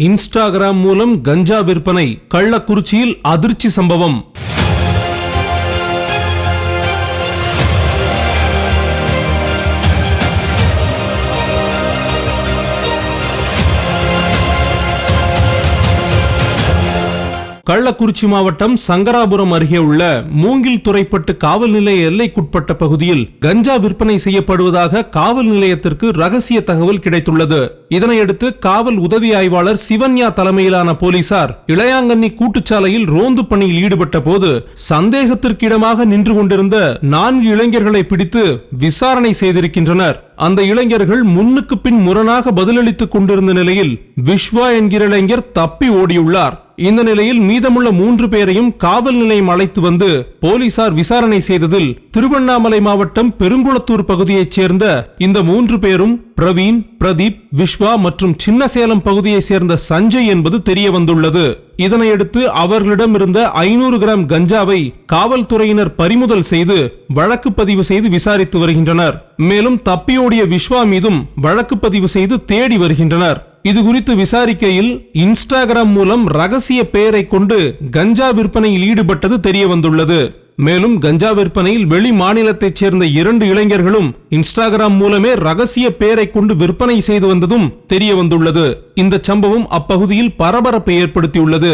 Instagram மூலம் கஞ்சா விற்பனை கள்ளக்குறிச்சியில் அதிர்ச்சி சம்பவம். கள்ளக்குறிச்சி மாவட்டம் சங்கராபுரம் அருகே உள்ள மூங்கில் துறைப்பட்டு காவல் நிலைய எல்லைக்குட்பட்ட பகுதியில் கஞ்சா விற்பனை செய்யப்படுவதாக காவல் நிலையத்திற்கு ரகசிய தகவல் கிடைத்துள்ளது. இதனையடுத்து காவல் உதவி ஆய்வாளர் சிவன்யா தலைமையிலான போலீசார் இளையாங்கண்ணி கூட்டுச்சாலையில் ரோந்து பணியில் ஈடுபட்ட போது சந்தேகத்திற்கிடமாக நின்று கொண்டிருந்த நான்கு இளைஞர்களை பிடித்து விசாரணை செய்திருக்கின்றனர். அந்த இளைஞர்கள் முன்னுக்கு பின் முரணாக பதிலளித்துக் கொண்டிருந்த நிலையில் விஸ்வா என்கிற இளைஞர் தப்பி ஓடியுள்ளார். இந்த நிலையில் மீதமுள்ள மூன்று பேரையும் காவல் நிலையம் அழைத்து வந்து போலீசார் விசாரணை செய்ததில் திருவண்ணாமலை மாவட்டம் பெருங்குளத்தூர் பகுதியைச் சேர்ந்த இந்த மூன்று பேரும் பிரவீன் பிரதீப் விஸ்வா மற்றும் சின்னசேலம் பகுதியைச் சேர்ந்த சஞ்சய் என்பது தெரிய வந்துள்ளது. இதனையடுத்து அவர்களிடம் இருந்த ஐநூறு கிராம் கஞ்சாவை காவல்துறையினர் பறிமுதல் செய்து வழக்கு பதிவு செய்து விசாரித்து வருகின்றனர். மேலும் தப்பியோடிய விஸ்வா மீதும் வழக்கு பதிவு செய்து தேடி வருகின்றனர். இது குறித்து விசாரிக்கையில் இன்ஸ்டாகிராம் மூலம் ரகசிய பெயரை கொண்டு கஞ்சா விற்பனையில் ஈடுபட்டது தெரிய வந்துள்ளது மேலும் கஞ்சா விற்பனையில் வெளி மாநிலத்தைச் சேர்ந்த இரண்டு இளைஞர்களும் இன்ஸ்டாகிராம் மூலமே ரகசிய பெயரை கொண்டு விற்பனை செய்து வந்ததும் தெரிய வந்துள்ளது இந்த சம்பவம் அப்பகுதியில் பரபரப்பை ஏற்படுத்தியுள்ளது.